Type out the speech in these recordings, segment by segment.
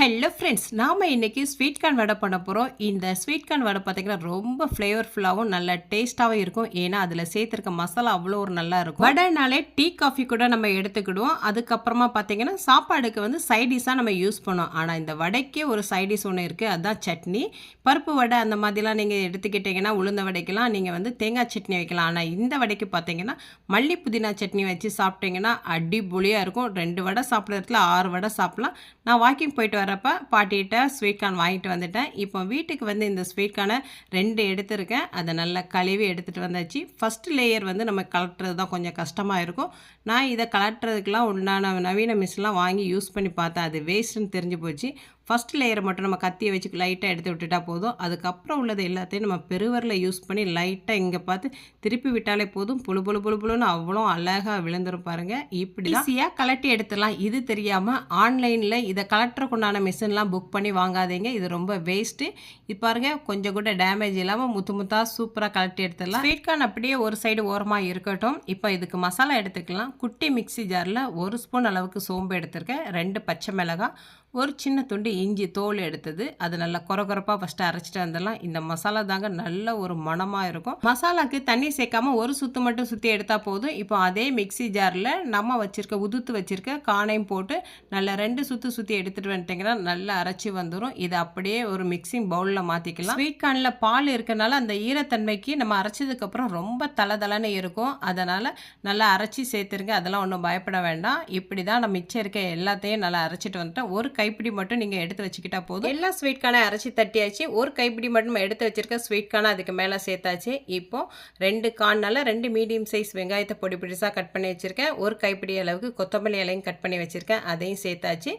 Hello friends நாம் இன்றைக்கி sweet corn வடை பண்ண போகிறோம் இந்த ஸ்வீட் கார்ன் வடை பார்த்திங்கன்னா ரொம்ப ஃப்ளேவர்ஃபுல்லாகவும் நல்ல டேஸ்ட்டாகவும் இருக்கும். ஏன்னா அதில் சேர்த்துருக்க மசாலா அவ்வளோ ஒரு நல்லா இருக்கும். வடைனாலே டீ காஃபி கூட நம்ம எடுத்துக்கிடுவோம். அதுக்கப்புறமா பார்த்திங்கன்னா சாப்பாடுக்கு வந்து சைடிஷாக நம்ம யூஸ் பண்ணோம் ஆனால் இந்த வடைக்கே ஒரு சைடிஷ் ஒன்று இருக்குது அதுதான் சட்னி. பருப்பு வடை அந்த மாதிரிலாம் நீங்கள் எடுத்துக்கிட்டிங்கன்னா உளுந்த வடைக்கெலாம் நீங்கள் வந்து தேங்காய் சட்னி வைக்கலாம். ஆனால் இந்த வடைக்கு பார்த்தீங்கன்னா மல்லி புதினா சட்னி வச்சு சாப்பிட்டிங்கன்னா அடிபொலியாக இருக்கும். ரெண்டு வடை சாப்பிட்றதுல ஆறு வடை சாப்பிட்லாம். நான் வாக்கிங் போயிட்டு வரப்ப பாட்டிகிட்ட ஸ்வீட் கார்ன் வாங்கிட்டு வந்துட்டேன். இப்போ வீட்டுக்கு வந்து இந்த ஸ்வீட் கார்னை ரெண்டு எடுத்திருக்கேன். அதை நல்லா கழுவி எடுத்துகிட்டு வந்தாச்சு. ஃபஸ்ட்டு லேயர் வந்து நம்ம கலட்டுறது தான் கொஞ்சம் கஷ்டமாக இருக்கும். நான் இதை கலட்டுறதுக்கெலாம் உண்டான நவீன மிஷின்லாம் வாங்கி யூஸ் பண்ணி பார்த்தேன் அது வேஸ்ட்டுன்னு தெரிஞ்சு போச்சு. ஃபஸ்ட் லேயரை மட்டும் நம்ம கத்தியை வச்சு லைட்டாக எடுத்து விட்டுட்டா போதும். அதுக்கப்புறம் உள்ளது எல்லாத்தையும் நம்ம பெருவரில் யூஸ் பண்ணி லைட்டாக இங்கே பார்த்து திருப்பி விட்டாலே போதும். புழு புழு புழு புழுன்னு அவ்வளோ அழகாக விழுந்துரும் பாருங்கள் இப்படி ஈஸியாக கலட்டி எடுத்துடலாம். இது தெரியாமல் ஆன்லைனில் இதை கலட்டுறக்குண்டான மிஷின்லாம் புக் பண்ணி வாங்காதீங்க. இது ரொம்ப வேஸ்ட்டு இது பாருங்கள் கொஞ்சம் கூட டேமேஜ் இல்லாமல் முத்து முத்தாக சூப்பராக கலட்டி எடுத்துடலாம். ஸ்வீட் கார்ன் அப்படியே ஒரு சைடு ஓரமாக இருக்கட்டும். இப்போ இதுக்கு மசாலா எடுத்துக்கலாம். குட்டி மிக்சி ஜாரில் ஒரு ஸ்பூன் அளவுக்கு சோம்பு எடுத்திருக்கேன். ரெண்டு பச்சை மிளகாய் ஒரு சின்ன துண்டு இஞ்சி தோல் எடுத்தது. அது நல்லா குறகுறப்பாக ஃபஸ்ட்டு அரைச்சிட்டு வந்துடலாம். இந்த மசாலா தாங்க நல்ல ஒரு மணமாக இருக்கும். மசாலாக்கு தண்ணி சேர்க்காம ஒரு சுத்து மட்டும் சுற்றி எடுத்தால் போதும். இப்போ அதே மிக்சி ஜாரில் நம்ம வச்சுருக்க உதுத்து வச்சுருக்க காணையும் போட்டு நல்லா ரெண்டு சுற்று சுற்றி எடுத்துகிட்டு வந்துட்டிங்கன்னா நல்லா அரைச்சி வந்துடும் இது அப்படியே ஒரு மிக்சிங் பவுலில் மாற்றிக்கலாம் ஸ்வீட் கார்னில் பால் இருக்கனால அந்த ஈரத்தன்மைக்கு நம்ம அரைச்சதுக்கப்புறம் ரொம்ப தளதளன்னு இருக்கும். அதனால் நல்லா அரைச்சி சேர்த்துருங்க. அதெல்லாம் ஒன்றும் பயப்பட வேண்டாம். இப்படி தான் நம்ம மிச்சம் இருக்க எல்லாத்தையும் நல்லா அரைச்சிட்டு வந்துட்டேன். ஒரு கைப்பிடி மட்டும் நீங்கள் எடுத்து வச்சுக்கிட்டா போதும். எல்லா ஸ்வீட்கான அரைச்சி தட்டியாச்சு. ஒரு கைப்பிடி மட்டும் எடுத்து வச்சுருக்க ஸ்வீட்கான அதுக்கு மேலே சேர்த்தாச்சு. இப்போ ரெண்டு கார்னால் ரெண்டு மீடியம் சைஸ் வெங்காயத்தை பொடி பிடிசாக கட் பண்ணி வச்சுருக்கேன். ஒரு கைப்பிடி அளவுக்கு கொத்தமல்லி இலையும் கட் பண்ணி வச்சுருக்கேன். அதையும் சேர்த்தாச்சு.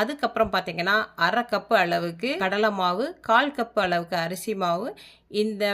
அதுக்கப்புறம் பார்த்தீங்கன்னா அரை கப்பு அளவுக்கு கடலை மாவு கால் கப்பு அளவுக்கு அரிசி மாவு. இந்த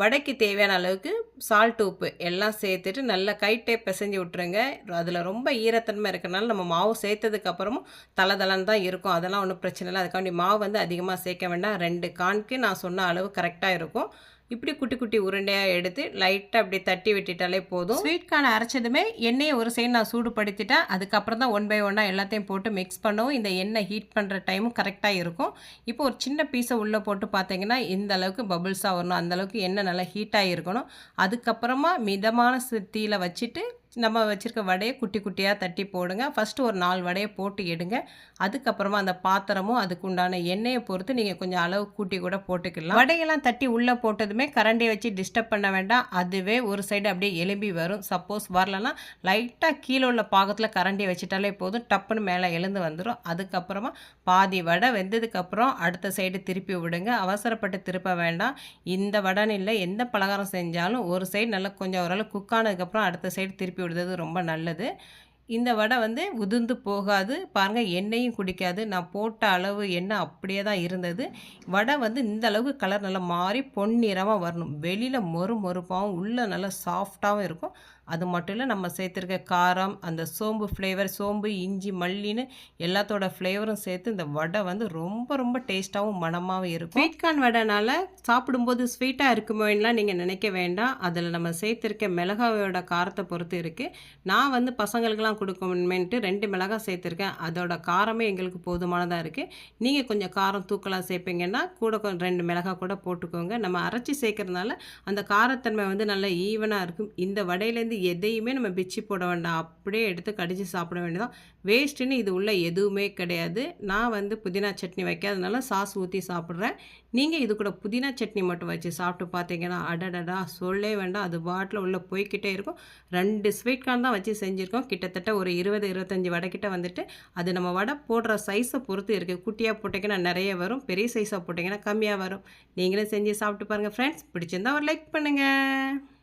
வடைக்கு தேவையான அளவுக்கு சால்ட் உப்பு எல்லாம் சேர்த்துட்டு நல்லா கைட்டே பிசைஞ்சு விட்ருங்க அதில் ரொம்ப ஈரத்தன்மை இருக்கிறனால நம்ம மாவு சேர்த்ததுக்கப்புறமும் தலை தான் இருக்கும். அதெல்லாம் ஒன்றும் பிரச்சனை இல்லை. அதுக்காண்டி மாவு வந்து அதிகமாக சேர்க்க வேண்டாம். ரெண்டு கான்க்கு நான் சொன்ன அளவு கரெக்டாக இருக்கும். இப்படி குட்டி குட்டி உருண்டையாக எடுத்து லைட்டாக அப்படி தட்டி விட்டுட்டாலே போதும். ஸ்வீட்கான அரைச்சதுமே எண்ணெயை ஒரு சைடு நான் சூடுபடுத்திட்டேன். அதுக்கப்புறம் தான் ஒன் பை ஒன்னாக எல்லாத்தையும் போட்டு மிக்ஸ் பண்ணவும் இந்த எண்ணெய் ஹீட் பண்ணுற டைமும் கரெக்டாக இருக்கும். இப்போ ஒரு சின்ன பீஸை உள்ளே போட்டு பார்த்தீங்கன்னா இந்த அளவுக்கு பபுள்ஸாக வரணும். அந்தளவுக்கு எண்ணெய் நல்லா ஹீட்டாக இருக்கணும். அதுக்கப்புறமா மிதமான தீயில் வச்சுட்டு நம்ம வச்சுருக்க வடையை குட்டி குட்டியாக தட்டி போடுங்க. ஃபஸ்ட்டு ஒரு நாலு வடையை போட்டு எடுங்க. அதுக்கப்புறமா அந்த பாத்திரமும் அதுக்கு உண்டான எண்ணெயை பொறுத்து நீங்கள் கொஞ்சம் அளவு கூட்டி கூட போட்டுக்கலாம். வடையெல்லாம் தட்டி உள்ளே போட்டதுமே கரண்டியை வச்சு டிஸ்டர்ப் பண்ண வேண்டாம். அதுவே ஒரு சைடு அப்படியே எலும்பி வரும். சப்போஸ் வரலன்னா லைட்டாக கீழே உள்ள பாகத்தில் கரண்டியை வச்சுட்டாலே போதும். டப்புன்னு மேலே எழுந்து வந்துடும் அதுக்கப்புறமா பாதி வடை வெந்ததுக்கப்புறம் அடுத்த சைடு திருப்பி விடுங்க. அவசரப்பட்டு திருப்ப வேண்டாம். இந்த வடைன்னு இல்லை எந்த பலகாரம் செஞ்சாலும் ஒரு சைடு நல்லா கொஞ்சம் ஓரளவு குக் ஆனதுக்கப்புறம் அடுத்த சைடு திருப்பி விடுறது ரொம்ப நல்லது. இந்த வடை வந்து உதிர்ந்து போகாது. பாருங்கள் எண்ணெயும் குடிக்காது. நான் போட்ட அளவு எண்ணெய் அப்படியே தான் இருந்தது. வடை வந்து இந்த அளவுக்கு கலர் நல்லா மாறி பொன்னிறமாக வரணும். வெளியில் மொறு மொறுப்பாகவும் உள்ளே நல்லா சாஃப்டாகவும் இருக்கும். அது மட்டும் இல்லை நம்ம சேர்த்துருக்க காரம் அந்த சோம்பு ஃப்ளேவர் சோம்பு இஞ்சி மல்லின்னு எல்லாத்தோட ஃப்ளேவரும் சேர்த்து இந்த வடை வந்து ரொம்ப ரொம்ப டேஸ்ட்டாகவும் மனமாகவும் இருக்கும். ஸ்வீட்கார்ன் வடைனால சாப்பிடும்போது ஸ்வீட்டாக இருக்குமோலாம் நீங்கள் நினைக்க வேண்டாம். அதில் நம்ம சேர்த்துருக்க மிளகாயோட காரத்தை பொறுத்து இருக்குது நான் வந்து பசங்களுக்கெல்லாம் கொடுக்கணுமேன்ட்டு ரெண்டு மிளகாய் சேர்த்துருக்கேன். அதோட காரமே எங்களுக்கு போதுமானதாக இருக்குது நீங்கள் கொஞ்சம் காரம் தூக்கலாக சேர்ப்பீங்கன்னா கூட கொஞ்சம் ரெண்டு மிளகாய் கூட போட்டுக்கோங்க. நம்ம அரைச்சி சேர்க்கறதுனால அந்த காரத்தன்மை வந்து நல்லா ஈவனாக இருக்கும். இந்த வடையிலேருந்து எதையுமே நம்ம பிச்சு போட வேண்டாம். அப்படியே எடுத்து கடித்து சாப்பிட வேண்டியதான் வேஸ்ட்டுன்னு இது உள்ள எதுவுமே கிடையாது. நான் வந்து புதினா சட்னி வைக்காதனால சாஸ் ஊற்றி சாப்பிட்றேன். நீங்கள் இது கூட புதினா சட்னி மட்டும் வச்சு சாப்பிட்டு பார்த்தீங்கன்னா அடடடா சொல்லே வேண்டாம். அது பாட்டில் உள்ளே போய்கிட்டே இருக்கும். ரெண்டு ஸ்வீட் கார்ன் தான் வச்சு செஞ்சுருக்கோம். கிட்டத்தட்ட ஒரு இருபது இருபத்தஞ்சி வடை வந்துட்டு அது நம்ம வடை போடுற சைஸை பொறுத்து இருக்குது குட்டியாக போட்டிங்கன்னா நிறைய வரும் பெரிய சைஸாக போட்டிங்கன்னா கம்மியாக வரும். நீங்களும் செஞ்சு சாப்பிட்டு பாருங்கள் ஃப்ரெண்ட்ஸ் பிடிச்சிருந்தா ஒரு லைக் பண்ணுங்கள்